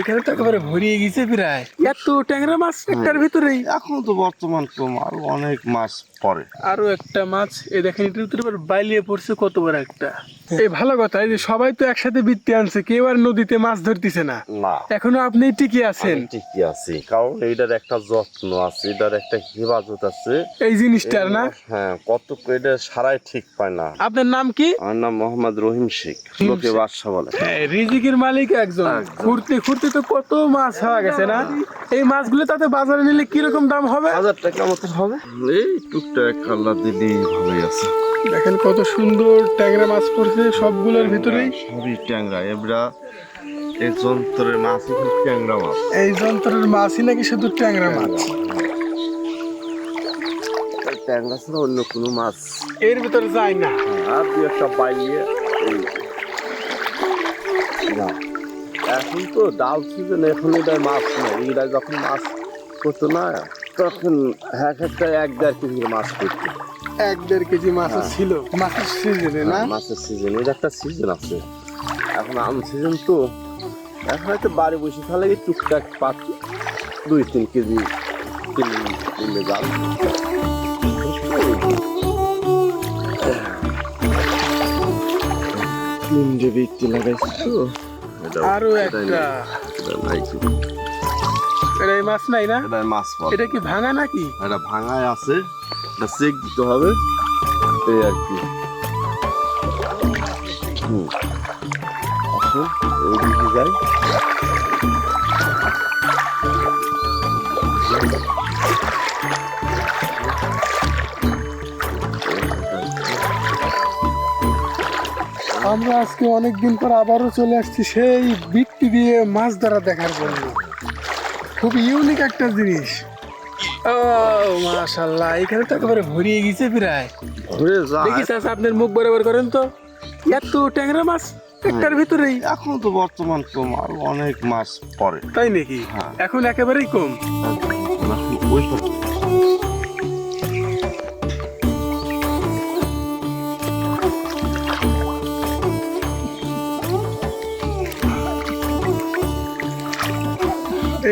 এখানে তো একেবারে ভরিয়ে গেছে প্রায়। এত ট্যাংরা মাছ একটার ভিতরেই। এখন তো বর্তমান তোমার অনেক মাছ পরে আরও একটা মাছ এ দেখেন এটার ভিতরে বাইলিয়ে পড়ছে কত বড় একটা। এই ভালো কথা এই যে সবাই তো একসাথে বৃত্তি আনছে কেউ আর নদীতে মাছ ধরতেছে না। না। এখনও আপনি টিকে আছেন। ঠিকই আছি কারণ এইটার একটা যত্ন আছে এটার একটা হেফাজত আছে। এই জিনিসটার না? হ্যাঁ কত এটা সারাই ঠিক পায় না। আপনার নাম কি? আমার নাম মোহাম্মদ রহিম শেখ লোকে বাদশা বলে। হ্যাঁ, রিজিকের মালিক একজন। ঘুরতে ঘুরতে তো কত মাছ হওয়া গেছে না? এই মাছগুলো তাতে বাজারে নিলে কীরকম দাম হবে? হাজার টাকা মতো হবে। এই টুকটাক আল্লাহ দিদি ভালোই আছে। দেখেন কত সুন্দর ট্যাংরা মাছ পড়ছে। সবগুলোর ভিতরেই? সবই ট্যাংরা এবড়া এই যন্ত্রের মাছ কিন্তু ট্যাংরা মাছ। এই যন্ত্রের মাছই নাকি শুধু ট্যাংরা মাছ? ট্যাংরা ছাড়া অন্য কোনো মাছ এর ভিতরে যায় না। আর দু একটা বাইয়ে এখন তো ডাল সিজন এখন এটা মাছ না এরা যখন মাছ করতো না তখন এক একটা এক দেড় কেজি মাছ করতো। এক দেড় কেজি মাছ হ্যাঁ। ছিল। মাছের সিজনে না? মাছের সিজন এর একটা সিজন আছে। এখন আম সিজন তো। এখন হয়তো বাড়ি বসে তাহলে টুকটাক পাঁচ দুই তিন কেজি কিনে কিনলে যাবে। তিনটে বিক্রি লাগাইছি? তো আরও একটা। এটা। এটা এই মাছ নাই না? এটাই মাছ এটা কি ভাঙা নাকি? এটা ভাঙায় আছে। এটা চেক দিতে হবে। এই আর কি। আসুন ওইদিকে যাই। আমরা আজকে অনেকদিন পর আবারও চলে আসছি সেই বৃত্তি দিয়ে মাছ ধরা দেখার জন্য। খুব ইউনিক একটা জিনিস। ও মাশাল্লাহ এখানে তো একেবারে ভরিয়ে গেছে প্রায়। দেখি চাষ আপনার মুখ বরাবর করেন তো। এত ট্যাংরা মাছ একটার ভিতরেই। এখন তো বর্তমান কম আরও অনেক মাছ পরে তাই নাকি? হ্যাঁ। এখন একেবারেই কম।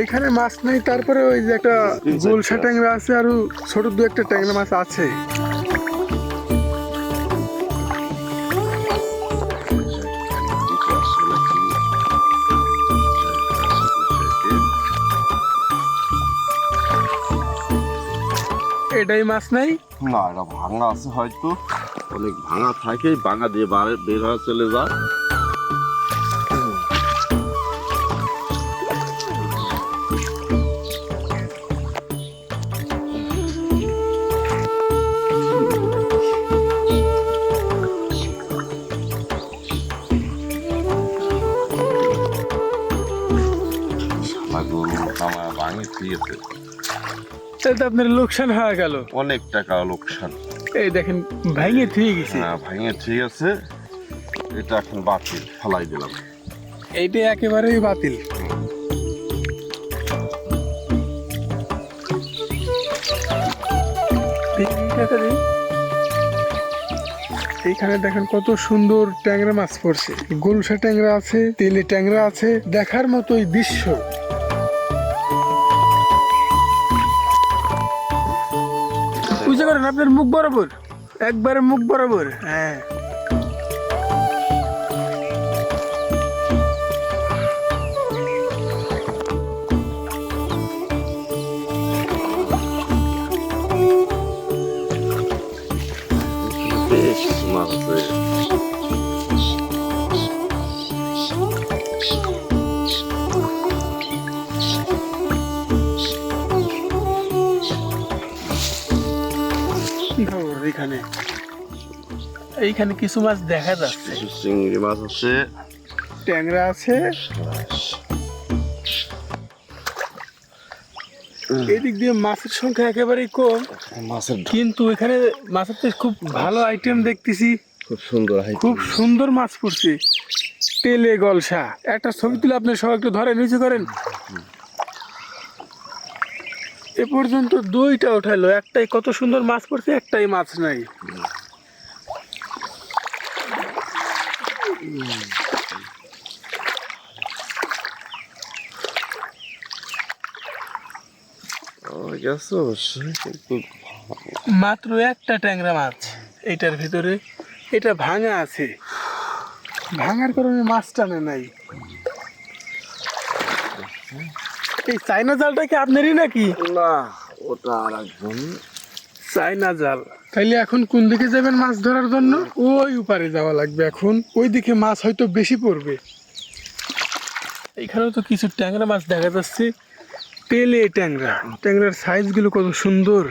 এইখানে মাছ নেই তারপরে ওই যে একটা গোলসা ট্যাংরা আছে আর ছোট দু একটা ট্যাংরা মাছ আছে। এটাই মাছ নাই? না এটা ভাঙা আছে হয়তো। অনেক ভাঙা থাকে ভাঙা দিয়ে বারে বের হয়ে চলে যায় দিয়েছে তাহলে আপনার লোকসান হয়ে গেল। অনেক টাকা লোকসান। এই দেখেন ভেঙে থুয়ে গেছে। হ্যাঁ ভাঙে ঠিক আছে এটা এখন বাতিল ফেলাই দিলাম। এইটা একেবারেই বাতিল। এইখানে দেখেন কত সুন্দর ট্যাংরা মাছ পড়ছে। গোলসা ট্যাংরা আছে তেলে ট্যাংরা আছে দেখার মতো এই দৃশ্য। আপনার মুখ বরাবর একবারে মুখ বরাবর হ্যাঁ। খবর এইখানে কিছু মাছ দেখা যাচ্ছে। চিংড়ি মাছ আছে। ট্যাংরা আছে। এদিক দিয়ে মাছের সংখ্যা একেবারেই কম। মাছের কিন্তু এখানে মাছের তো খুব ভালো আইটেম দেখতেছি। খুব সুন্দর খুব সুন্দর মাছ পড়ছে। তেলে গলসা। একটা ছবি তুলে আপনি সব একটু ধরেন নিচে করেন এ পর্যন্ত দুইটা উঠাইলো একটাই কত সুন্দর মাছ পড়ছে একটাই মাছ নাই। মাত্র একটা ট্যাংরা মাছ এটার ভিতরে এটা ভাঙা আছে। ভাঙার কারণে মাছটা নাই। এই চাইনা জালটা কি আপনারই নাকি? না ওটা আর একজন। চাইনা জাল। তাইলে এখন কোন দিকে যাবেন মাছ ধরার জন্য? ওই উপারে যাওয়া লাগবে এখন। ওই দিকে মাছ হয়তো বেশি পড়বে। এখানেও তো কিছু ট্যাংরা মাছ দেখা যাচ্ছে। তেলে ট্যাংরা। ট্যাংরার সাইজগুলো কত সুন্দর।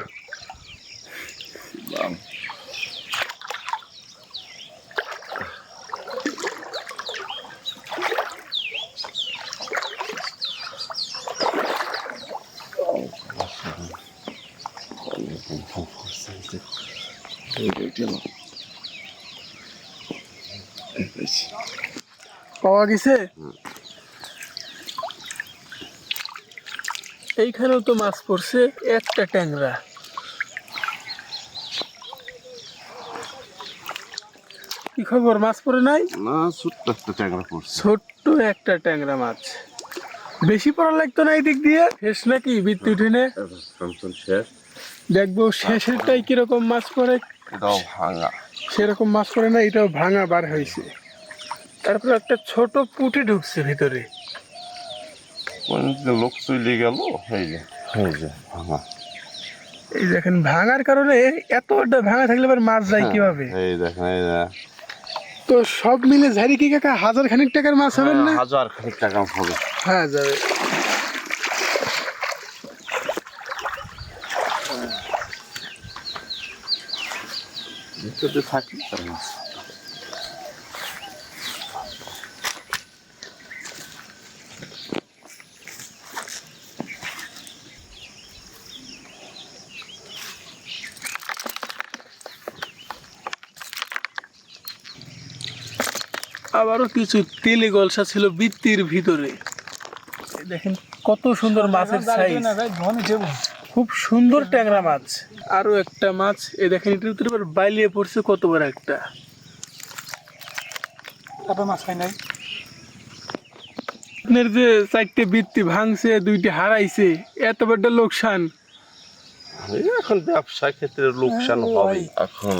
পাওয়া গেছে? এইখানেও তো মাছ পড়ছে একটা ট্যাংরা। কি খবর মাছ পড়ে নাই? না ছোট্ট একটা ট্যাংরা পড়ছে। ছোট্ট একটা ট্যাংরা মাছ। বেশি পড়া লাগতো না এই দিক দিয়ে? শেষ নাকি? বৃত্তি উঠেনে ফাংশন শেষ। দেখব শেষেরটাই কীরকম মাছ পড়ে। এটাও ভাঙা। সেরকম মাছ পড়ে না এটাও ভাঙা বার হয়েছে। তারপর একটা ছোট পুঁটি ঢুকছে ভিতরে। লোক চলে গেল এই যে এই যে ভাঙা। এই দেখেন ভাঙার কারণে এত একটা ভাঙা থাকলে আবার মাছ যায় কীভাবে? এই দেখেন এই তো সব মিলে ঝাড়ি কি কাকা হাজার খানিক টাকার মাছ হবেন না? হাজার খানিক টাকা হবে। হ্যাঁ যাবে। ভিতরে থাকি তার মাছ। আবারও কিছু তেলে গলসা ছিল বৃত্তির ভিতরে। দেখেন কত সুন্দর মাছের সাইজ খুব সুন্দর ট্যাংরা মাছ। আরও একটা মাছ। এই দেখেন এটার ভিতরে আবার বাইলিয়ে পড়ছে কত বড় একটা। মাছ খাই নাই। আপনার যে চারটে বৃত্তি ভাঙছে দুইটি হারাইছে এত বড় লোকসান। এখন ব্যবসা ক্ষেত্রে লোকসান হ্যাঁ, হবে এখন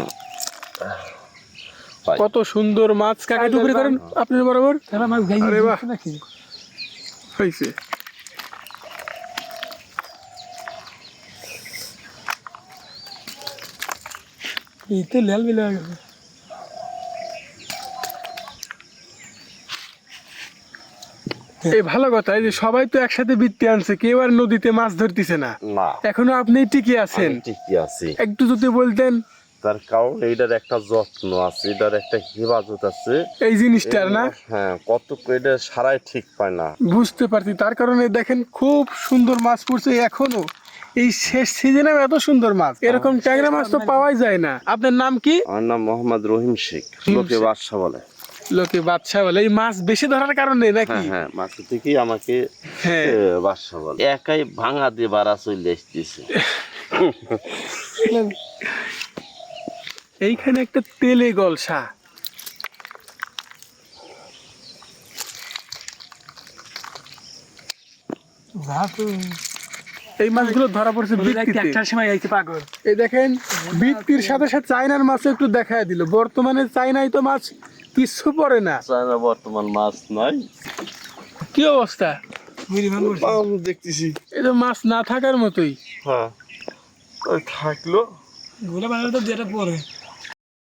কত সুন্দর মাছ কাকা টুকরি করেন আপনার বরাবর। তারা মাছ খাই বাহ। নাকি হয়েছে। এই গেছে। ভালো কথা এই যে সবাই তো একসাথে বৃত্তি আনছে কেউ আর নদীতে মাছ ধরতেছে না। এখনও আপনি টিকে আছেন। ঠিকই আছি। একটু যদি বলতেন। তার কারণ এইটার একটা যত্ন আছে এটার একটা হেফাজত আছে। এই জিনিসটার না? হ্যাঁ কত এটা সারাই ঠিক পায় না। বুঝতে পারছি তার কারণে দেখেন খুব সুন্দর মাছ পড়ছে এখনও। এই শেষ সিজনে এত সুন্দর মাছ। এরকম ট্যাংরা মাছ তো পাওয়াই যায় না। আপনার নাম কি? আমার নাম মোহাম্মদ রহিম শেখ লোকে বাদশা বলে। লোকে বাদশা বলে। এই মাছ বেশি ধরার কারণে নাকি? হ্যাঁ হ্যাঁ মাছ থেকেই আমাকে হ্যাঁ। এ, বাদশা বলে। একাই ভাঙা দিয়ে বাড়া চলে এসতেছে এইখানে একটা তেলে গলসা। ভাত এই মাছগুলো ধরা পড়ছে বৃত্তিতে একটার সময় আইছে পাগল? এই দেখেন বৃত্তির সাথে সাথে চায়নার মাছ একটু দেখায় দিল। বর্তমানে চাইনাই তো মাছ কিছু পড়ে না। চায়না বর্তমান মাছ নাই। কি অবস্থা? মুড়ি দেখতেছি। এই তো মাছ না থাকার মতোই। হ্যাঁ। থাকল। বানালে তো যেটা পরে